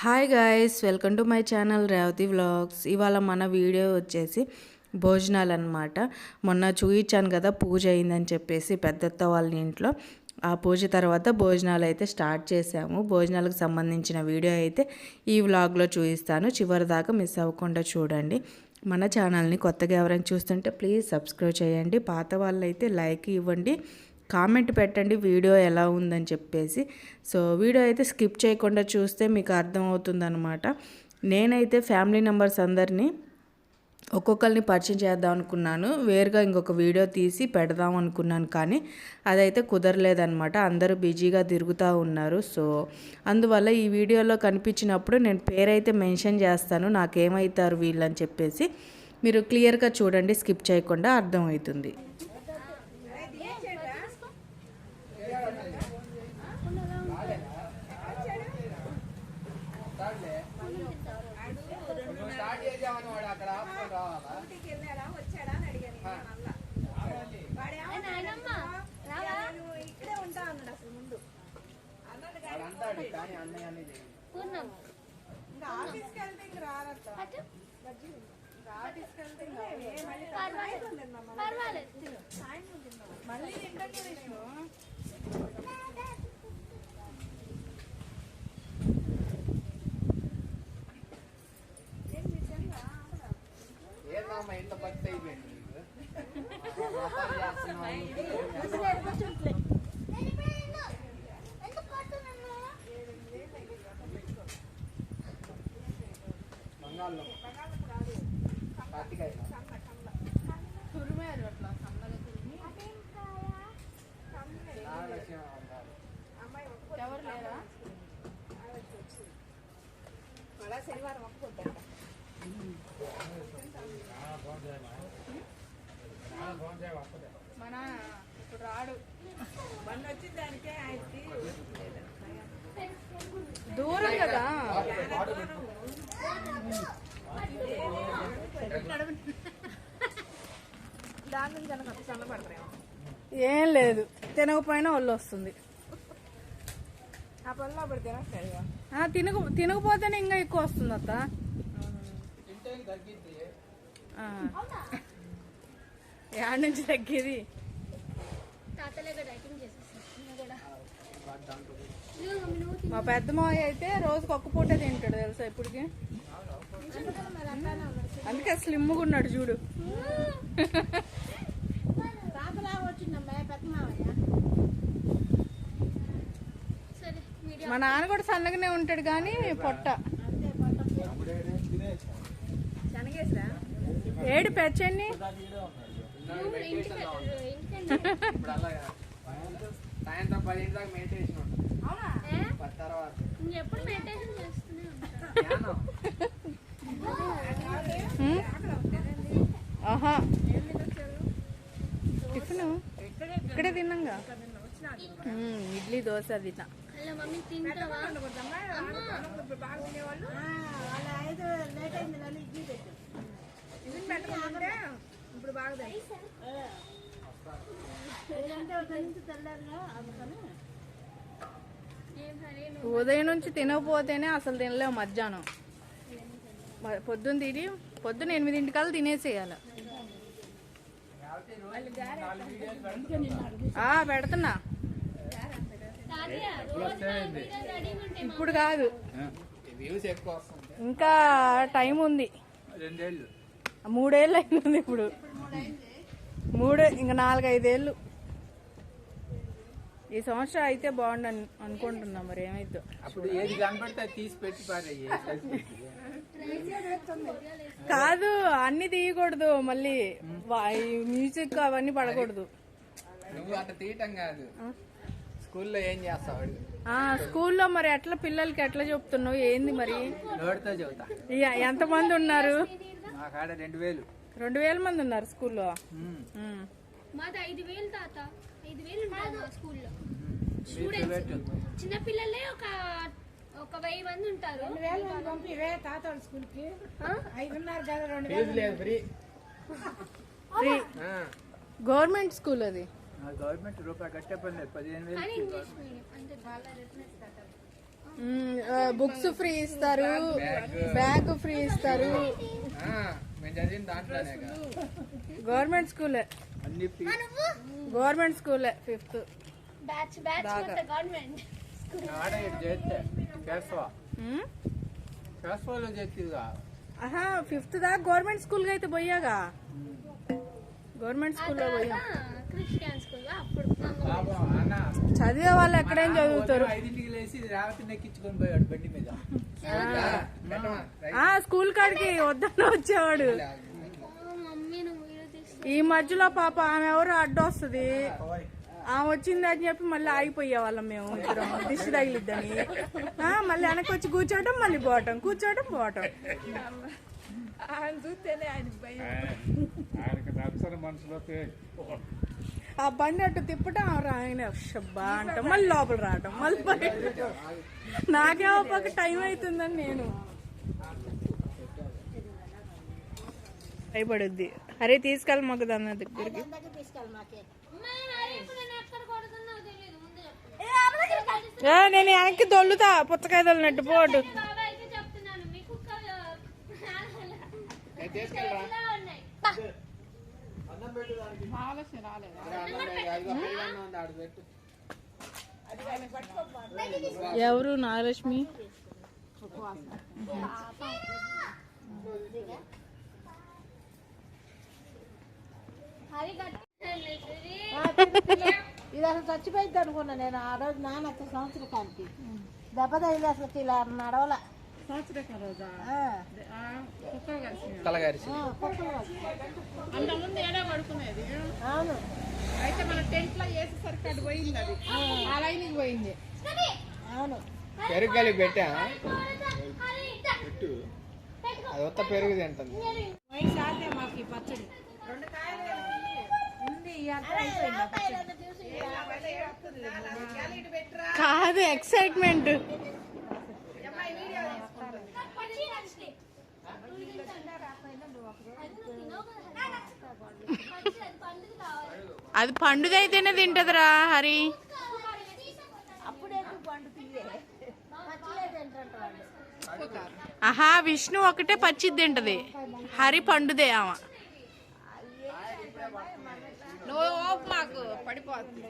Hi guys welcome to my channel Revathi vlogs ఇవాళ మన video వచ్చేసి భోజనాలు అనమాట మొన్న చూయించాను కదా పూజ అయిందని చెప్పేసి పెద్దత్త వాళ్ళ ఇంట్లో. ఆ పూజ తర్వాత భోజనాలు అయితే స్టార్ట్ చేసాము భోజనాలకు సంబంధించిన వీడియో అయితే ఈ వ్లాగ్లో చూపిస్తాను. చివరి దాకా మిస్ అవ్వకుండా చూడండి. మన ఛానల్ని కొత్తగా ఎవరైనా చూస్తుంటే ప్లీజ్ సబ్స్క్రైబ్ చేయండి. పాత వాళ్ళైతే లైక్ ఇవ్వండి. కామెంట్ పెట్టండి వీడియో ఎలా ఉందని చెప్పేసి. సో వీడియో అయితే స్కిప్ చేయకుండా చూస్తే మీకు అర్థమవుతుందనమాట నేనైతే ఫ్యామిలీ మెంబర్స్ అందరినీ ఒక్కొక్కరిని పరిచయం చేద్దాం అనుకున్నాను. వేరుగా ఇంకొక వీడియో తీసి పెడదాం అనుకున్నాను కానీ అదైతే కుదరలేదనమాట అందరూ బిజీగా తిరుగుతూ ఉన్నారు. సో అందువల్ల ఈ వీడియోలో కనిపించినప్పుడు నేను పేరైతే మెన్షన్ చేస్తాను. నాకేమవుతారు వీళ్ళని చెప్పేసి మీరు క్లియర్గా చూడండి స్కిప్ చేయకుండా అర్థమవుతుంది. ఇంకా ఏ మళ్ళీ సాయంత్రం తిందాం మనం. సాయంత్రం తిందాం. మళ్ళీ తింటాం కదా విష్ణు. ఏం నిజంగా ఆపరా? ఏందమ్మా ఇంత భక్తి అయిపోయింది నీకు వ్రతాలు చేస్తున్నావు బంగాళలో కార్తికాయ నాగలక్ష్మి అంటారు అమ్మాయి ఒక్క ఎవరు లేరా శనివారం ఒక్క పొద్దంట మన ఇప్పుడు రాడు. బండి వచ్చిన దానికే ఆయనకి దూరం కదా. దాని నుంచి కనుక చల్లబడతారేమో ఏం లేదు. తినకపోయినా ఒళ్ళు వస్తుంది ఆ పనిలో పడితేనే సరిగా ఆ, తినక తినకపోతేనే ఇంకా ఎక్కువ వస్తుంది అత్త. యాడ్ నుంచి తగ్గేది. మా పెద్ద మావయ్య అయితే రోజుకి ఒక్క పూటే తింటాడు తెలుసా ఇప్పటికి. అందుకే స్లిమ్గా ఉన్నాడు చూడు పెద్ద మావయ్య మా నాన్న కూడా సన్నగానే ఉంటాడు కానీ పొట్ట. ఏడు సాయంత్రం పదింటి దాకా మెడిటేషన్ తర్వాత మెడిటేషన్ ధ్యానం ఆహా. టిఫిన్? ఇక్కడే తిన్నాంగా? ఇడ్లీ దోశ తిన్నా. అలా మమ్మీ తింటావా? ఇప్పుడు బాగా తినేవాళ్ళు వాళ్ళ ఐదు లేట్ అయింది నన్ను ఇడ్లీ పెట్టు. ఇది పెట్టకుంటే ఇప్పుడు బాగా తింటారు. అంటే ఒక నుంచి తెల్లారుగా అందుకని. ఏం సరే నువ్వు ఉదయం నుంచి తినకపోతేనే అసలు తినలేవు మధ్యాహ్నం. పొద్దున్న తిని పొద్దున్న ఎనిమిదింటికల్లా తినేసేయాలి. ఆ, పెడుతున్నా తాతయ్య రోజు వీడియో రెడీ ఉంటే ఇప్పుడు కాదు. ఇంకా టైం ఉంది. మూడేళ్ళు అయిపోయింది ఇప్పుడు. మూడే ఇంకా నాలుగైదేళ్ళు. ఈ సంవత్సరం అయితే బాగుండు అను- అనుకుంటున్నా మరి ఏమైద్దో. అప్పుడు ఏది కనపడితే తీసి పెట్టి కాదు అన్ని తీయకూడదు మళ్ళీ మ్యూజిక్ అవన్నీ పడకూడదు. నువ్వు అట్లా తీయటం కాదు. స్కూల్లో ఏం చేస్తావు స్కూల్లో మరి ఎట్లా పిల్లలకి ఎట్లా చెప్తున్నావు? ఏంది మరి? నోటితో చెబుతా? ఎంతమంది ఉన్నారు? మా కాడ రెండు వేలు. రెండు వేల మంది ఉన్నారు స్కూల్లో. మాది ఐదు వేలు తాత. ఐదు వేలు ఉంటాయి మా స్కూల్లో. మీరు పెట్టు. చిన్నపిల్లలే ఒక ఒక వెయ్యి మంది ఉంటారు. పంపివే తాత వాళ్ళ స్కూల్కి? ఐదున్నర కదా రెండు లేదు ఫ్రీ. ఆ. గవర్నమెంట్ స్కూల్ అది. గవర్నమెంట్ రూపాయి కట్టే పని లేదు పదిహేను వేలు బుక్స్ ఫ్రీ ఇస్తారు బ్యాగ్ ఫ్రీ ఇస్తారు. ఆ, మేము చదివిన దాంట్లోనే కదా. గవర్నమెంట్ స్కూలే. గవర్నమెంట్ స్కూలే ఫిఫ్త్. Batch batch government. ఆహా ఫిఫ్త్ దాకా గవర్నమెంట్ స్కూల్ అయితే పోయాగా. గవర్నమెంట్ స్కూల్లో పోయాం. చదివే వాళ్ళు ఎక్కడేం చదువుతారు? స్కూల్ కాడికి వద్దన్న వచ్చేవాడు. ఈ మధ్యలో పాప ఆమె ఎవరు అడ్డొస్తుంది ఆమె వచ్చింది అని చెప్పి మళ్ళీ ఆగిపోయే వాళ్ళం మేము ఇద్దరం దిష్టి తగిలిద్దని. ఆ, మళ్ళీ వెనక్కి వచ్చి కూర్చోవటం మళ్ళీ పోవటం కూర్చోవటం పోవటం. ఆయనకి నచ్చని మనుషులతో ఆ బండి అట్టు తిప్పటం ఆయన షబ్బా అంట. మళ్ళీ లోపల రావటం మళ్ళీ బయట. నాకేమో పక్క టైం అవుతుందని నేను. భయపడుద్ది. అరే తీసుకెళ్ళి మాకు దాని దగ్గరికి. నేను ఎక్కడ కొడుతున్నావో తెలియదు ముందు చెప్పు. ఏ, నేను వెనక్కి దొల్లుతా పుచ్చకాయ దొల్లినట్టు పోటు. తీసుకెళ్ళరా? ఇలా ఉన్నాయి ఎవరు నాగలక్ష్మి? ఇది అసలు చచ్చిపోయింది అనుకున్నా నేను ఆ రోజు నాన్న సంవత్సరకానికి. దెబ్బ తగిలి అసలు ఇలా నడవల. తలగారిసి అంతకుముందు ఏడా పడుకునేది అవును అయితే మన టెంట్లో వేసేసరికి అటు పోయింది అది ఆ పోయింది అవును పెరుగు పెట్టా. అది ఉత్త పెరుగు తింటుంది మాకు ఈ పచ్చడి కాదు ఎక్సైట్మెంట్ పచ్చి నచ్చింది. అది నువ్వు తినవు కదా, హరి. పచ్చి అది పండుగ కావాలి అది పండుదైతేనే తింటదిరా హరి. ఆహా విష్ణు ఒకటే పచ్చిది తింటది. హరి పండుదే ఆమె. పడిపోతుంది.